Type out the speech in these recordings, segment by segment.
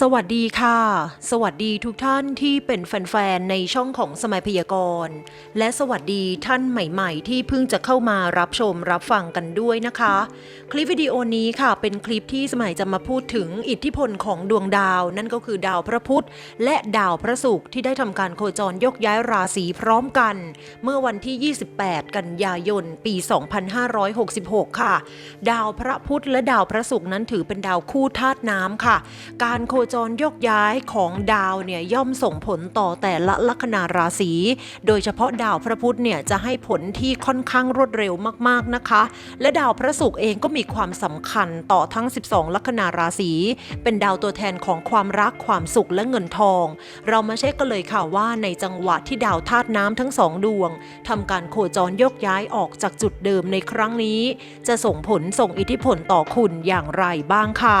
สวัสดีค่ะ สวัสดีทุกท่านที่เป็นแฟนๆ ในช่องของสมัยพยากรณ์ และสวัสดีท่านใหม่ๆ ที่เพิ่งจะเข้ามารับชมรับฟังกันด้วยนะคะ คลิปวิดีโอนี้ค่ะ เป็นคลิปที่สมัยจะมาพูดถึงอิทธิพลของดวงดาว นั่นก็คือดาวพระพุธและดาวพระศุกร์ที่ได้ทำการโคจรยกย้ายราศีพร้อมกัน เมื่อวันที่ 28 กันยายน ปี 2566 ค่ะ ดาวพระพุธและดาวพระศุกร์นั้นถือเป็นดาวคู่ธาตุน้ำค่ะ การโคจรยกย้ายของดาวเนี่ยย่อมส่งผลต่อแต่ละลัคนาราศี โดยเฉพาะดาวพระพุธเนี่ยจะให้ผลที่ค่อนข้างรวดเร็วมากๆนะคะ และดาวพระศุกร์เองก็มีความสำคัญต่อทั้ง 12 ลัคนาราศี เป็นดาวตัวแทนของความรักความสุขและเงินทอง เรามาเช็คกันเลยค่ะว่าในจังหวะที่ดาวธาตุน้ำทั้งสองดวงทำการโคจรยกย้ายออกจากจุดเดิมในครั้งนี้ จะส่งผลส่งอิทธิพลต่อคุณอย่างไรบ้างค่ะ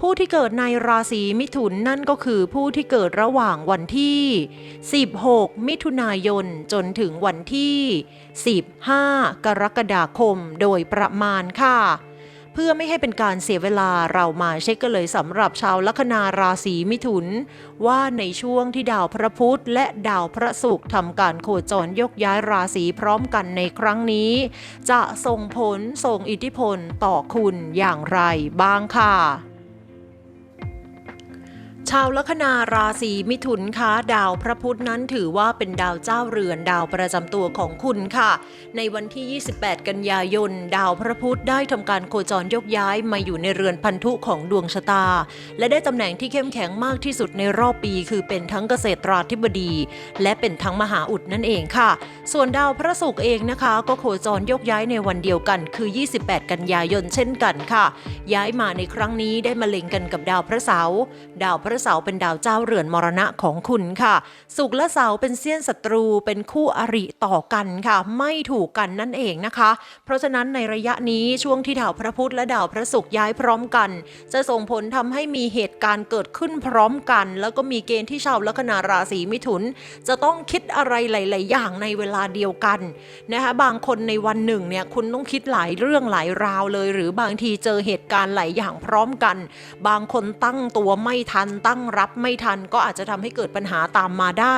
ผู้ที่เกิดในราศีมิถุนนั่นก็คือผู้ที่เกิดระหว่างวันที่ 16 มิถุนายนจนถึงวันที่ 15 กรกฎาคมโดยประมาณค่ะ เพื่อไม่ให้เป็นการเสียเวลาเรามาเช็คกันเลยสำหรับชาวลัคนาราศีมิถุน ว่าในช่วงที่ดาวพระพุธและดาวพระศุกร์ทำการโคจรยกย้ายราศีพร้อมกันในครั้งนี้ จะส่งผลส่งอิทธิพลต่อคุณอย่างไรบ้างค่ะ ชาวลัคนาราศีมิถุนคะดาวพระพุธนั้นถือว่าเป็นดาวเจ้าเรือนดาวประจำตัวของคุณค่ะ ในวันที่ 28 กันยายน ดาวพระพุธได้ทำการโคจรยกย้ายมาอยู่ในเรือนพันธุของดวงชะตา และได้ตำแหน่งที่เข้มแข็งมากที่สุดในรอบปี คือเป็นทั้งเกษตราธิบดี และเป็นทั้งมหาอุดนั่นเองค่ะ ส่วนดาวพระศุกร์เองนะคะ ก็โคจรยกย้ายในวันเดียวกัน คือ 28 กันยายนเช่นกันค่ะ ย้ายมาในครั้งนี้ได้มาเล็งกันกับดาวพระเสาร์ดาวพระเสาเป็นดาวเจ้าเรือนมรณะของคุณค่ะศุกร์และเสาเป็นเสี้ยนศัตรูเป็นคู่อริต่อกันค่ะ ไม่ถูกกันนั่นเองนะคะ เพราะฉะนั้นในระยะนี้ช่วงที่ดาวพระพุธและดาวพระศุกร์ย้ายพร้อมกัน จะส่งผลทำให้มีเหตุการณ์เกิดขึ้นพร้อมกัน แล้วก็มีเกณฑ์ที่ชาวลัคนาราศีมิถุน จะต้องคิดอะไรหลาย ๆ อย่างในเวลาเดียวกันนะคะบางคนในวันหนึ่งเนี่ยคุณต้องคิดหลายเรื่องหลายราวเลย หรือบางทีเจอเหตุการณ์หลายอย่างพร้อมกัน บางคนตั้งตัวไม่ทันตั้งรับไม่ทันก็อาจจะทำให้เกิดปัญหาตามมาได้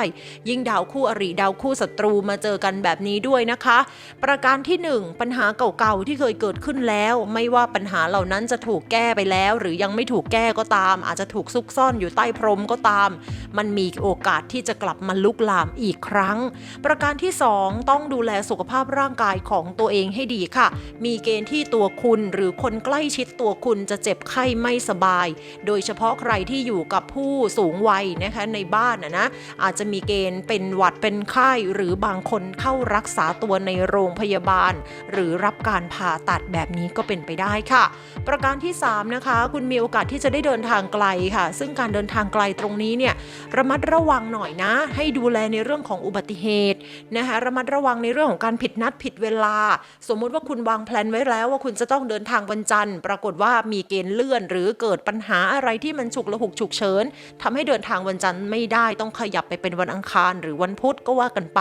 ยิ่งดาวคู่อริดาวคู่ศัตรูมาเจอกันแบบนี้ด้วยนะคะ ประการที่หนึ่งปัญหาเก่าๆที่เคยเกิดขึ้นแล้ว ไม่ว่าปัญหาเหล่านั้นจะถูกแก้ไปแล้ว หรือยังไม่ถูกแก้ก็ตาม อาจจะถูกซุกซ่อนอยู่ใต้พรมก็ตาม มันมีโอกาสที่จะกลับมาลุกลามอีกครั้ง ประการที่ 2 ต้องดูแลสุขภาพร่างกายของตัวเองให้ดีค่ะ มีเกณฑ์ที่ตัวคุณหรือคนใกล้ชิดตัวคุณจะเจ็บไข้ไม่สบาย โดยเฉพาะใครที่อยู่กับผู้สูงวัยนะคะในบ้านนะนะอาจจะมีเกณฑ์เป็นหวัดเป็นไข้หรือบางคนเข้ารักษาตัวในโรงพยาบาล หรือรับการผ่าตัดแบบนี้ก็เป็นไปได้ค่ะ ประการที่ 3 นะคะ คุณมีโอกาสที่จะได้เดินทางไกลค่ะ ซึ่งการเดินทางไกลตรงนี้เนี่ยระมัดระวังหน่อยนะ ให้ดูแลในเรื่องของอุบัติเหตุนะคะระมัดระวังในเรื่องของการผิดนัดผิดเวลา สมมุติว่าคุณวางแผนไว้แล้วว่าคุณจะต้องเดินทางวันจันทร์ ปรากฏว่ามีเกณฑ์เลื่อน หรือเกิดปัญหาอะไรที่มันฉุกละหุกฉุกเฉินทำให้เดินทางวันจันทร์ไม่ได้ต้องขยับไปเป็นวันอังคาร หรือวันพุธก็ว่ากันไป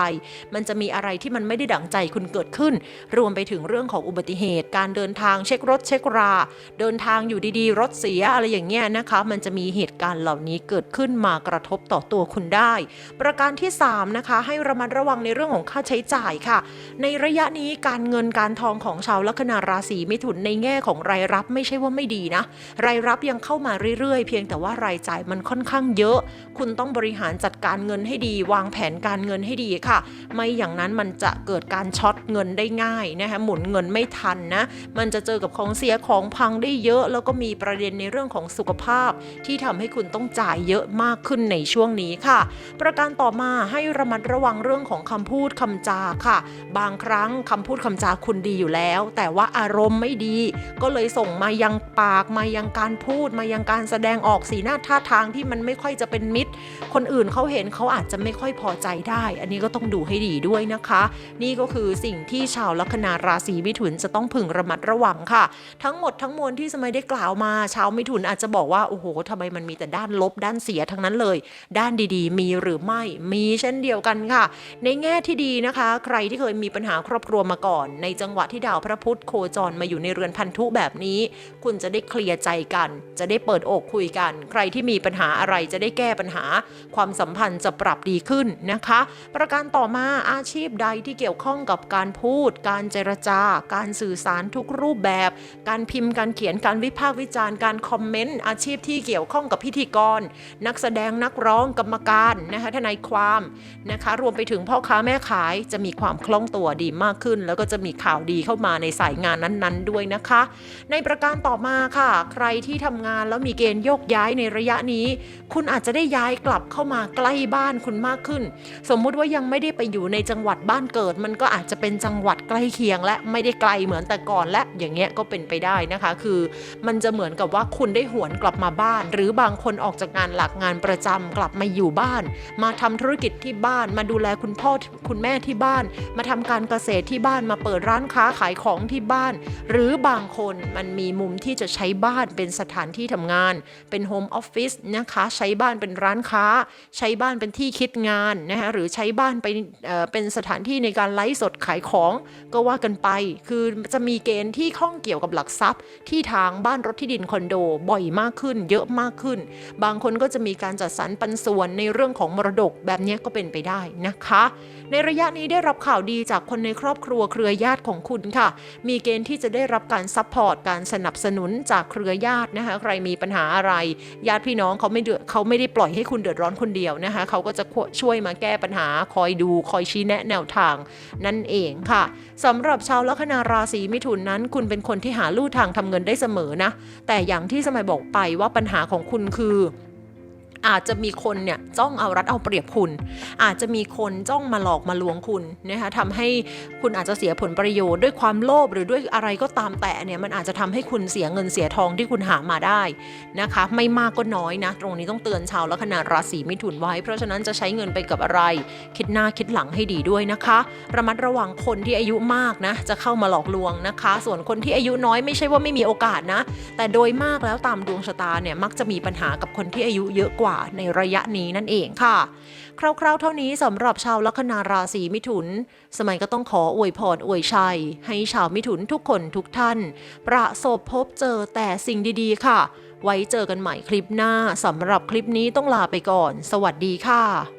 มันจะมีอะไรที่มันไม่ได้ดั่งใจคุณเกิดขึ้น รวมไปถึงเรื่องของอุบัติเหตุ การเดินทางเช็ครถเช็ครา เดินทางอยู่ดีๆ รถเสียอะไรอย่างเงี้ยนะคะ มันจะมีเหตุการณ์เหล่านี้เกิดขึ้นมากระทบต่อตัวคุณได้ ประการที่ 3 นะคะ ให้ระมัดระวังในเรื่องของค่าใช้จ่ายค่ะ ในระยะนี้การเงินการทองของชาวลัคนาราศีมิถุนในแง่ของรายรับไม่ใช่ว่าไม่ดีนะ รายรับยังเข้ามาเรื่อยๆ เพียงแต่ว่ารายจ่ายมันค่อนข้างเยอะ คุณต้องบริหารจัดการเงินให้ดี วางแผนการเงินให้ดีค่ะ ไม่อย่างนั้นมันจะเกิดการช็อตเงินได้ง่ายนะคะหมุนเงินไม่ทันนะมันจะเจอกับของเสียของพังได้เยอะ แล้วก็มีประเด็นในเรื่องของสุขภาพ ที่ทำให้คุณต้องจ่ายเยอะมากขึ้นในช่วงนี้ค่ะ ประการต่อมาให้ระมัดระวังเรื่องของคำพูดคำจาค่ะ บางครั้งคำพูดคำจาคุณดีอยู่แล้ว แต่ว่าอารมณ์ไม่ดี ก็เลยส่งมายังปากมายังการพูดมายังการแสดงออกสีหน้าท่าทางที่มันไม่ค่อยจะเป็นมิตร คนอื่นเขาเห็นเขาอาจจะไม่ค่อยพอใจได้ อันนี้ก็ต้องดูให้ดีด้วยนะคะ นี่ก็คือสิ่งที่ชาวลัคนาราศีมิถุนจะต้องพึงระมัดระวังค่ะ ทั้งหมดทั้งมวลที่สมัยได้กล่าวมา ชาวมิถุนอาจจะบอกว่าโอ้โหทำไมมันมีแต่ด้านลบด้านเสียทั้งนั้นเลย ด้านดีๆ มีหรือไม่มีเช่นเดียวกันค่ะ ในแง่ที่ดีนะคะ ใครที่เคยมีปัญหาครอบครัวมาก่อน ในจังหวะที่ดาวพระพุธโคจรมาอยู่ในเรือนพันธุแบบนี้ คุณจะได้เคลียร์ใจกัน จะได้เปิดอกคุยกัน ใครที่มีปัญหาอะไรจะได้แก้ปัญหา ความสัมพันธ์จะปรับดีขึ้นนะคะ ประการต่อมาอาชีพใดที่เกี่ยวข้องกับการพูด การเจรจา การสื่อสารทุกรูปแบบ การพิมพ์การเขียนการวิพากษ์วิจารณ์การคอมเมนต์อาชีพที่เกี่ยวข้องกับพิธีกร นักแสดงนักร้องกรรมการนะคะทนายความนะคะ รวมไปถึงพ่อค้าแม่ขายจะมีความคล่องตัวดีมากขึ้น แล้วก็จะมีข่าวดีเข้ามาในสายงานนั้นๆ ด้วยนะคะ ในประการต่อมาค่ะ ใครที่ทำงานแล้วมีเกณฑ์โยกย้ายในระยะนี้ คุณอาจจะได้ย้ายกลับเข้ามาใกล้บ้านคุณมากขึ้น สมมุติว่ายังไม่ได้ไปอยู่ในจังหวัดบ้านเกิด มันก็อาจจะเป็นจังหวัดใกล้เคียง และไม่ได้ไกลเหมือนแต่ก่อนและอย่างเงี้ยก็เป็นไปได้นะคะ คือ มันจะเหมือนกับว่าคุณได้หวนกลับมาบ้าน หรือบางคนออกจากงานหลักงานประจำกลับมาอยู่บ้าน มาทำธุรกิจที่บ้าน มาดูแลคุณพ่อคุณแม่ที่บ้าน มาทำการเกษตรที่บ้านมาเปิดร้านค้าขายของที่บ้าน หรือบางคนมันมีมุมที่จะใช้บ้านเป็นสถานที่ทำงาน เป็นโฮมออฟฟิศนะคะใช้บ้านเป็นร้านค้า ใช้บ้านเป็นที่คิดงานนะคะหรือใช้บ้านไปเอ่อเป็นสถานที่ในการไลฟ์สดขายของก็ว่ากันไป คือจะมีเกณฑ์ที่ข้องเกี่ยวกับหลักทรัพย์ ที่ทางบ้านรถที่ดินคอนโดบ่อยมากขึ้น เยอะมากขึ้น บางคนก็จะมีการจัดสรรปันส่วนในเรื่องของมรดกแบบนี้ก็เป็นไปได้นะคะ ในระยะนี้ได้รับข่าวดีจากคนในครอบครัวเครือญาติของคุณค่ะ มีเกณฑ์ที่จะได้รับการซัพพอร์ตการสนับสนุนจากเครือญาตินะคะใครมีปัญหาอะไรญาติพี่น้องเขาไม่เดือดเขาไม่ได้ปล่อยให้คุณเดือดร้อนคนเดียวนะคะเขาก็จะช่วยมาแก้ปัญหาคอยดูคอยชี้แนะแนวทางนั่นเองค่ะสำหรับชาวลัคนาราศีมิถุนนั้น คุณเป็นคนที่หาลู่ทางทำเงินได้เสมอนะ แต่อย่างที่สมัยบอกไปว่าปัญหาของคุณคือ อาจจะมีคนเนี่ยจ้องเอารัดเอาเปรียบคุณ อาจจะมีคนจ้องมาหลอกมาลวงคุณนะคะทำให้คุณอาจจะเสียผลประโยชน์ด้วยความโลภหรือด้วยอะไรก็ตามแต่เนี่ยมันอาจจะทำให้คุณเสียเงินเสียทองที่คุณหามาได้นะคะ ไม่มากก็น้อยนะ ตรงนี้ต้องเตือนชาวลัคนาราศีมิถุนไว้ เพราะฉะนั้นจะใช้เงินไปกับอะไร คิดหน้าคิดหลังให้ดีด้วยนะคะ ระมัดระวังคนที่อายุมากนะ จะเข้ามาหลอกลวงนะคะ ส่วนคนที่อายุน้อยไม่ใช่ว่าไม่มีโอกาสนะ แต่โดยมากแล้วตามดวงชะตาเนี่ยมักจะมีปัญหากับคนที่อายุเยอะกว่าว่าในระยะนี้นั่นเองค่ะ คร่าวๆ เท่านี้สำหรับชาวลัคนาราศีมิถุน สมัยก็ต้องขออวยพรอวยชัย ให้ชาวมิถุนทุกคนทุกท่าน ประสบพบเจอแต่สิ่งดีๆ ค่ะ ไว้เจอกันใหม่คลิปหน้าสำหรับคลิปนี้ต้องลาไปก่อน สวัสดีค่ะ